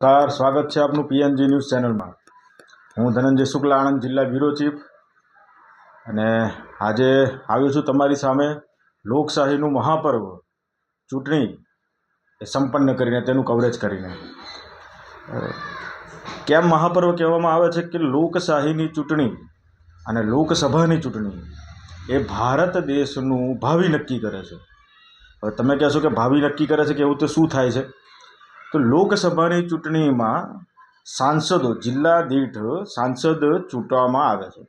નમસ્કાર, સ્વાગત છે આપનું પીએનજી ન્યૂઝ ચેનલમાં હું ધનંજય શુક્લા, આણંદ જિલ્લા બ્યુરો ચીફ અને આજે આવ્યો છું તમારી સામે લોકશાહીનું મહાપર્વ, ચૂંટણી એ સંપન્ન કરીને તેનું કવરેજ કરીને. કેમ મહાપર્વ કહેવામાં આવે છે કે લોકશાહીની ચૂંટણી અને લોકસભાની ચૂંટણી એ ભારત દેશનું ભાવિ નક્કી કરે છે. હવે તમે કહેશો કે ભાવિ નક્કી કરે છે કે એવું તો શું થાય છે? તો લોકસભાની ચૂંટણીમાં સાંસદો જિલ્લા દીઠ સાંસદ ચૂંટવામાં આવે છે.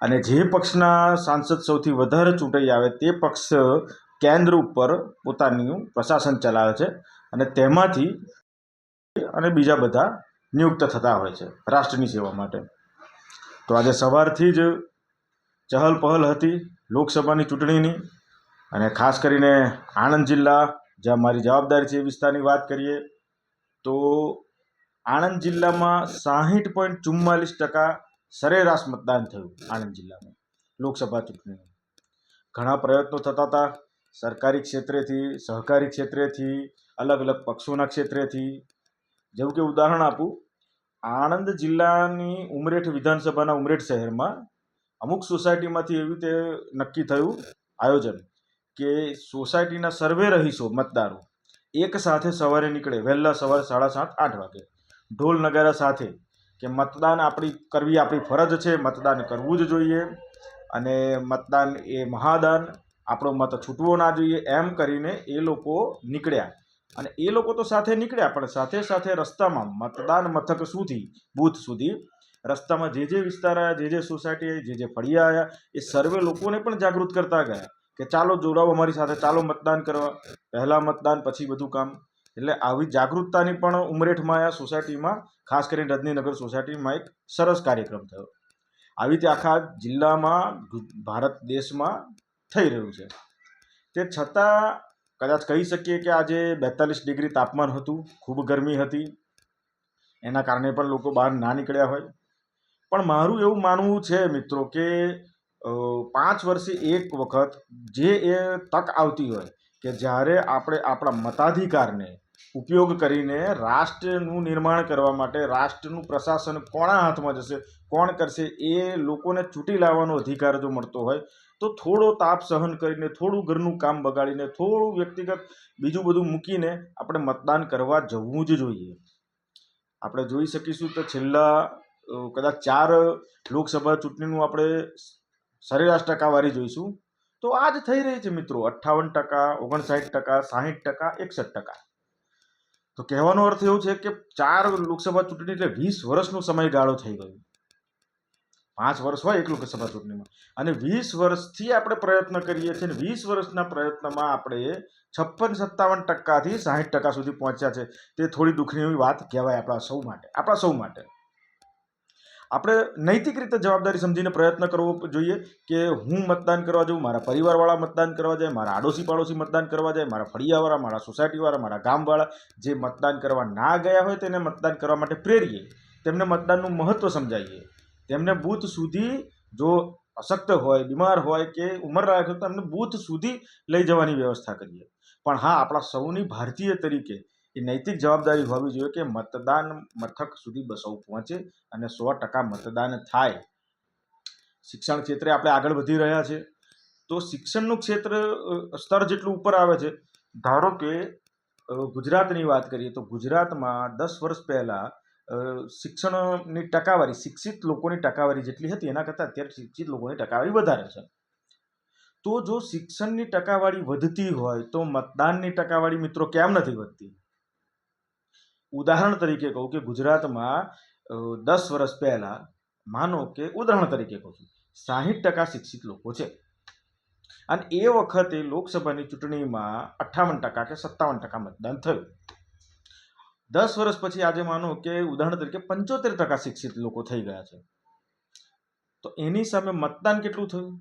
અને જે પક્ષના સાંસદ સૌથી વધારે ચૂંટાઈ આવે તે પક્ષ કેન્દ્ર ઉપર પોતાનું પ્રશાસન ચલાવે છે અને તેમાંથી અને બીજા બધા નિયુક્ત થતા હોય છે રાષ્ટ્રની સેવા માટે. તો આજે સવારથી જ ચહલ પહલ હતી લોકસભાની ચૂંટણીની અને ખાસ કરીને આણંદ જિલ્લા જ્યાં મારી જવાબદારી છે એ વિસ્તારની વાત કરીએ, તો આણંદ જિલ્લામાં સાહીઠ પોઈન્ટ ચુમ્માલીસ ટકા સરેરાશ મતદાન થયું આણંદ જિલ્લામાં, લોકસભા ચૂંટણીમાં. ઘણા પ્રયત્નો થતા હતા, સરકારી ક્ષેત્રેથી, સહકારી ક્ષેત્રેથી અલગ અલગ પક્ષોના ક્ષેત્રેથી. જેવું કે ઉદાહરણ આપું, આણંદ જિલ્લાની ઉમરેઠ વિધાનસભાના ઉમરેઠ શહેરમાં અમુક સોસાયટીમાંથી એવી રીતે નક્કી થયું આયોજન. કે સોસાયટીના સર્વે રહીશો, મતદારો, એક સાથે સવારે નીકળે, વહેલા સવારે સાડા સાત, આઠ વાગે. ઢોલ નગારા સાથે કે મતદાન આપણી, કરવી આપણી ફરજ છે, મતદાન કરવું જ જોઈએ. અને મતદાન એ મહાદાન, આપણો મત છૂટવો ના જોઈએ, એમ કરીને એ લોકો નીકળ્યા. અને એ લોકો તો સાથે નીકળ્યા, પણ સાથે સાથે રસ્તામાં મતદાન મથક સુધી, બૂથ સુધી, રસ્તામાં જે જે વિસ્તાર આવ્યા જે જે સોસાયટી આવી જે જે ફળિયા આવ્યા એ સર્વે લોકોને પણ જાગૃત કરતા ગયા. કે ચાલો જોડાઓ અમારી સાથે, ચાલો મતદાન કરવા. પહેલાં મતદાન, પછી બધું કામ. એટલે આવી જાગૃતતાની પણ ઉમરેઠમાં આ સોસાયટીમાં, ખાસ કરીને રજનીનગર સોસાયટીમાં એક સરસ કાર્યક્રમ થયો. આવી રીતે આખા જિલ્લામાં ભારત દેશમાં થઈ રહ્યું છે. તે છતાં કદાચ કહી શકીએ કે આજે બેતાલીસ ડિગ્રી તાપમાન હતું, ખૂબ ગરમી હતી. એના કારણે પણ લોકો બહાર ના નીકળ્યા હોય. પણ મારું એવું માનવું છે મિત્રો કે પાંચ વર્ષે એક વખત જે એ તક આવતી હોય કે જ્યારે આપણે આપણા મતાધિકારને ઉપયોગ કરીને રાષ્ટ્રનું નિર્માણ કરવા માટે રાષ્ટ્રનું પ્રશાસન કોણા હાથમાં જશે, કોણ કરશે, એ લોકોને ચૂંટી લાવવાનો અધિકાર જો મળતો હોય, તો થોડો તાપ સહન કરીને, થોડું ઘરનું કામ બગાડીને, થોડું વ્યક્તિગત બીજું બધું મૂકીને આપણે મતદાન કરવા જવું જ જોઈએ. આપણે જોઈ શકીશું તો છેલ્લા કદાચ ચાર લોકસભા ચૂંટણીનું આપણે સરેરાશ ટકાવારી જોઈશું. તો આ જ થઈ રહી છે મિત્રો. અઠ્ઠાવન ટકા, ઓગણસાઠ ટકા, સાહીઠ ટકા, એકસઠ ટકા. તો કહેવાનો અર્થ એવો છે કે ચાર લોકસભા ચૂંટણી એટલે વીસ વર્ષનો સમયગાળો થઈ ગયો. પાંચ વર્ષ હોય એક લોકસભા ચૂંટણીમાં. અને વીસ વર્ષથી આપણે પ્રયત્ન કરીએ છીએ અને વીસ વર્ષના પ્રયત્નમાં આપણે છપ્પન, સત્તાવન ટકાથી સાહીઠ ટકા સુધી પહોંચ્યા છે. તે થોડી દુઃખની વાત કહેવાય આપણા સૌ માટે. આપણા સૌ માટે. આપણે નૈતિક રીતે જવાબદારી સમજીને પ્રયત્ન કરવો જોઈએ કે હું મતદાન કરવા જાઉં, મારા પરિવારવાળા મતદાન કરવા જાય, મારા આડોશી પાડોશી મતદાન કરવા જાય, મારા ફળિયાવાળા, મારા સોસાયટીવાળા, મારા ગામવાળા જે મતદાન કરવા ના ગયા હોય તેને મતદાન કરવા માટે પ્રેરીએ. તેમને મતદાનનું મહત્ત્વ સમજાવીએ તેમને બૂથ સુધી જો અશક્ત હોય, બીમાર હોય કે ઉંમર રાખે તો એમને બૂથ સુધી લઈ જવાની વ્યવસ્થા કરીએ. પણ હા, આપણા સૌની ભારતીય તરીકે એ નૈતિક જવાબદારી હોવી જોઈએ કે મતદાન મથક સુધી બસો પહોંચે અને સો ટકા મતદાન થાય. શિક્ષણ ક્ષેત્રે આપણે આગળ વધી રહ્યા છે. તો શિક્ષણનું ક્ષેત્ર સ્તર જેટલું ઉપર આવે છે. ધારો કે ગુજરાતની વાત કરીએ તો ગુજરાતમાં દસ વર્ષ પહેલાં શિક્ષણની ટકાવારી, શિક્ષિત લોકોની ટકાવારી જેટલી હતી, એના કરતાં અત્યારે શિક્ષિત લોકોની ટકાવારી વધારે છે. તો જો શિક્ષણની ટકાવારી વધતી હોય તો મતદાનની ટકાવારી મિત્રો કેમ નથી વધતી? ઉદાહરણ તરીકે કહું કે ગુજરાતમાં દસ વર્ષ પહેલાં, માનો કે ઉદાહરણ તરીકે કહું છું, સાહીઠ ટકા શિક્ષિત લોકો છે. અને એ વખતે લોકસભાની ચૂંટણીમાં અઠ્ઠાવન ટકા કે સત્તાવન ટકા મતદાન થયું. દસ વર્ષ પછી આજે માનો કે ઉદાહરણ તરીકે પંચોતેર ટકા શિક્ષિત લોકો થઈ ગયા છે. તો એની સામે મતદાન કેટલું થયું?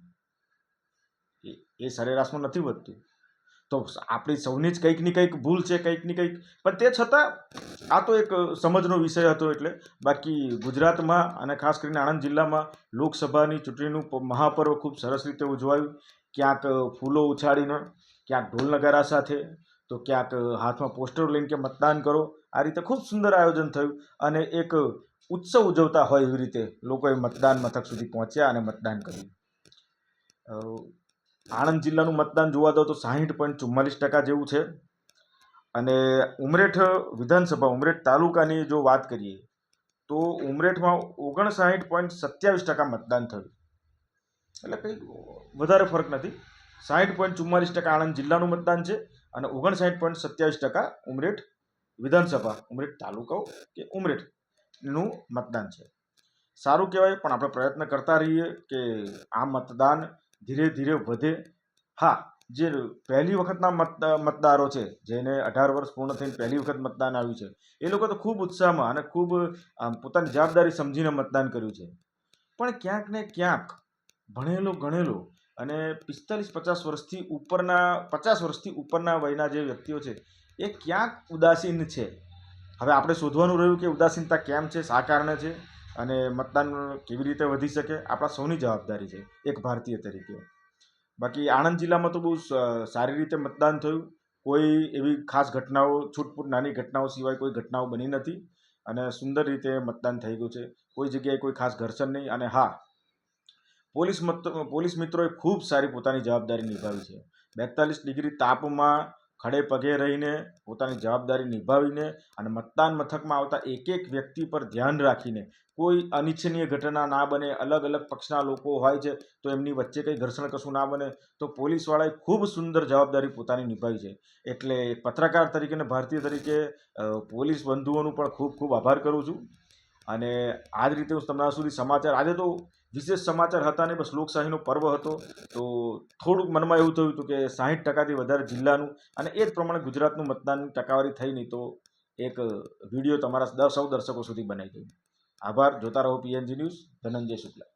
એ એ સરેરાશમાં નથી વધતું. તો આપણી સૌની જ કંઈકની કંઈક ભૂલ છે, કંઈકની કંઈક. પણ તે છતાં, આ તો એક સમજનો વિષય હતો એટલે. બાકી ગુજરાતમાં અને ખાસ કરીને આણંદ જિલ્લામાં લોકસભાની ચૂંટણીનું મહાપર્વ ખૂબ સરસ રીતે ઉજવાયું. ક્યાંક ફૂલો ઉછાળીને, ક્યાંક ઢોલ નગારા સાથે, તો ક્યાંક હાથમાં પોસ્ટરો લઈને કે મતદાન કરો. આ રીતે ખૂબ સુંદર આયોજન થયું અને એક ઉત્સવ ઉજવતા હોય એવી રીતે લોકોએ મતદાન મથક સુધી પહોંચ્યા અને મતદાન કર્યું. આણંદ જિલ્લાનું મતદાન જોવા દો તો સાહીઠ પોઈન્ટ ચુમ્માલીસ ટકા જેવું છે. અને ઉમરેઠ વિધાનસભા, ઉમરેઠ તાલુકાની જો વાત કરીએ, તો ઉમરેઠમાં ઓગણસાઠ પોઈન્ટ સત્યાવીસ ટકા મતદાન થયું. એટલે કંઈ વધારે ફરક નથી. સાઠ પોઈન્ટ ચુમ્માલીસ ટકા આણંદ જિલ્લાનું મતદાન છે અને ઓગણસાઠ પોઈન્ટ સત્યાવીસ ટકા ઉમરેઠ વિધાનસભા, ઉમરેઠ તાલુકો કે ઉમરેઠનું મતદાન છે. સારું કહેવાય, પણ આપણે પ્રયત્ન કરતા રહીએ કે આ મતદાન ધીરે ધીરે વધે. હા, જે પહેલી વખતના મત, મતદારો છે, જેને અઢાર વર્ષ પૂર્ણ થઈને પહેલી વખત મતદાન આવ્યું છે, એ લોકો તો ખૂબ ઉત્સાહમાં અને ખૂબ પોતાની જવાબદારી સમજીને મતદાન કર્યું છે. પણ ક્યાંક ને ક્યાંક ભણેલો, ગણેલો અને પિસ્તાલીસ પચાસ વર્ષથી ઉપરના, પચાસ વર્ષથી ઉપરના વયના જે વ્યક્તિઓ છે, એ ક્યાંક ઉદાસીન છે? હવે આપણે શોધવાનું રહ્યું કે ઉદાસીનતા કેમ છે? શા કારણે છે? અને મતદાન કેવી રીતે વધી શકે, આપણા સૌની જવાબદારી છે, એક ભારતીય તરીકે. બાકી આણંદ જિલ્લામાં તો બહુ સારી રીતે મતદાન થયું. કોઈ એવી ખાસ ઘટનાઓ, છૂટપૂટ નાની ઘટનાઓ સિવાય કોઈ ઘટનાઓ બની નથી અને સુંદર રીતે મતદાન થઈ ગયું છે. કોઈ જગ્યાએ કોઈ ખાસ ઘર્ષણ નહીં અને હા, પોલીસ મત, પોલીસ મિત્રોએ ખૂબ સારી પોતાની જવાબદારી નિભાવી છે. બેતાલીસ ડિગ્રી તાપમાં ખડે પગે રહીને પોતાની જવાબદારી નિભાવીને અને મતદાન મથકમાં આવતા એક એક વ્યક્તિ પર ધ્યાન રાખીને કોઈ અનિચ્છનીય ઘટના ના બને અલગ અલગ પક્ષના લોકો હોય છે, તો એમની વચ્ચે કંઈ ઘર્ષણ કશું ના બને, તો પોલીસવાળાએ ખૂબ સુંદર જવાબદારી પોતાની નિભાવી છે. એટલે પત્રકાર તરીકે અને ભારતીય તરીકે પોલીસ બંધુઓનું પણ ખૂબ ખૂબ આભાર કરું છું. અને આ જ રીતે હું તમારા સુધી સમાચાર, આજે તો વિશેષ સમાચાર હતા ને બસ લોકશાહીનો પર્વ હતો. તો થોડુંક મનમાં એવું થયું હતું કે સાહીઠ ટકાથી વધારે જિલ્લાનું અને એ જ પ્રમાણે ગુજરાતનું મતદાન ટકાવારી થઈ નહીં તો એક વીડિયો તમારા સૌ દર્શકો સુધી બનાવી દઉં. આભાર, જોતા રહો પીએનજી ન્યૂઝ. ધનંજય શુક્લા.